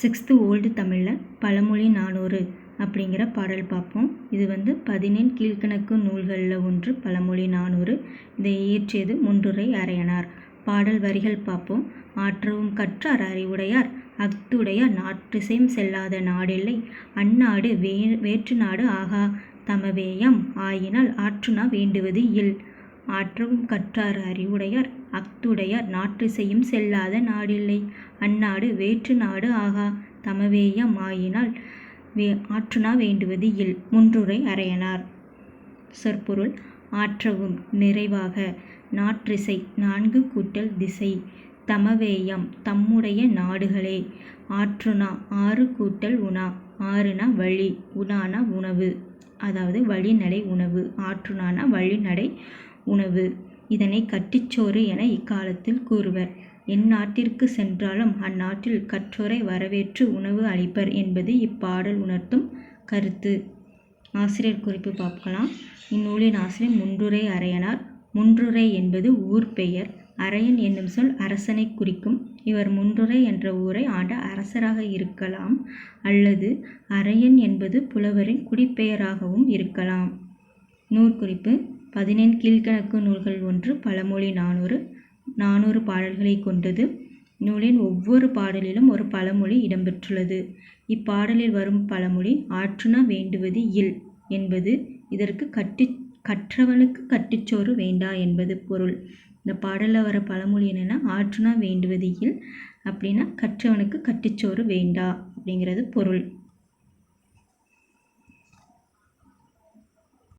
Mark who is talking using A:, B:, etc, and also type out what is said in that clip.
A: Sixth old தமிழில் பழமொழி நானூறு அப்படிங்கிற பாடல் பார்ப்போம். இது வந்து பதினெண் கீழ்க்கணக்கு நூல்களில் ஒன்று பழமொழி நானூறு. இதை இயற்றியது முன்றுரை அரையனார். பாடல் வரிகள் பார்ப்போம். ஆற்றவும் கற்றார் அறிவுடையார். அஃதுடையார் நாற்றிசையும் செல்லாத நாடில்லை. அந்நாடு வே வேற்று நாடு ஆகா தமவேயம். ஆயினால் ஆற்றுனா வேண்டுவது இல். ஆற்றவும் கற்றார் அறிவுடையார் அஃதுடையார் நாற்றிசையும் செல்லாத நாடில்லை. அந்நாடு வேற்று நாடு ஆகா தமவேயம் ஆயினால் வே ஆற்றுணா வேண்டுவது இல் முன்றுரை அறையனார். சொற்பொருள் ஆற்றவும் நிறைவாக நாற்றிசை நான்கு கூட்டல் திசை தமவேயம் தம்முடைய நாடுகளே ஆற்றுணா ஆறு கூட்டல் உணா ஆறுனா வழி உணானா உணவு அதாவது வழிநடை உணவு ஆற்றுணானா வழிநடை உணவு. இதனை கட்டிச்சோறு என இக்காலத்தில் கூறுவர். எந்நாட்டிற்கு சென்றாலும் அந்நாட்டில் கற்றோரை வரவேற்று உணவு அளிப்பர் என்பது இப்பாடல் உணர்த்தும் கருத்து. ஆசிரியர் குறிப்பு பார்க்கலாம். இந்நூலின் ஆசிரியர் முன்றுரை அரையனார். முன்றுரை என்பது ஊர் பெயர். அரையன் என்னும் சொல் அரசனை குறிக்கும். இவர் முன்றுரை என்ற ஊரை ஆண்ட அரசராக இருக்கலாம் அல்லது அரையன் என்பது புலவரின் குடிப்பெயராகவும் இருக்கலாம். நூற்குறிப்பு. பதினெண் கீழ்க்கணக்கு நூல்கள் ஒன்று பழமொழி நானூறு நானூறு பாடல்களை கொண்டது. நூலின் ஒவ்வொரு பாடலிலும் ஒரு பழமொழி இடம்பெற்றுள்ளது. இப்பாடலில் வரும் பழமொழி ஆற்றுணா வேண்டுவது இல் என்பது இதற்கு கட்டி கற்றவனுக்கு கட்டிச்சோறு வேண்டா என்பது பொருள். இந்த பாடலில் வர பழமொழி என்னென்னா ஆற்றுணா வேண்டுவது இல் அப்படின்னா கற்றவனுக்கு கட்டிச்சோறு வேண்டா அப்படிங்கிறது பொருள்.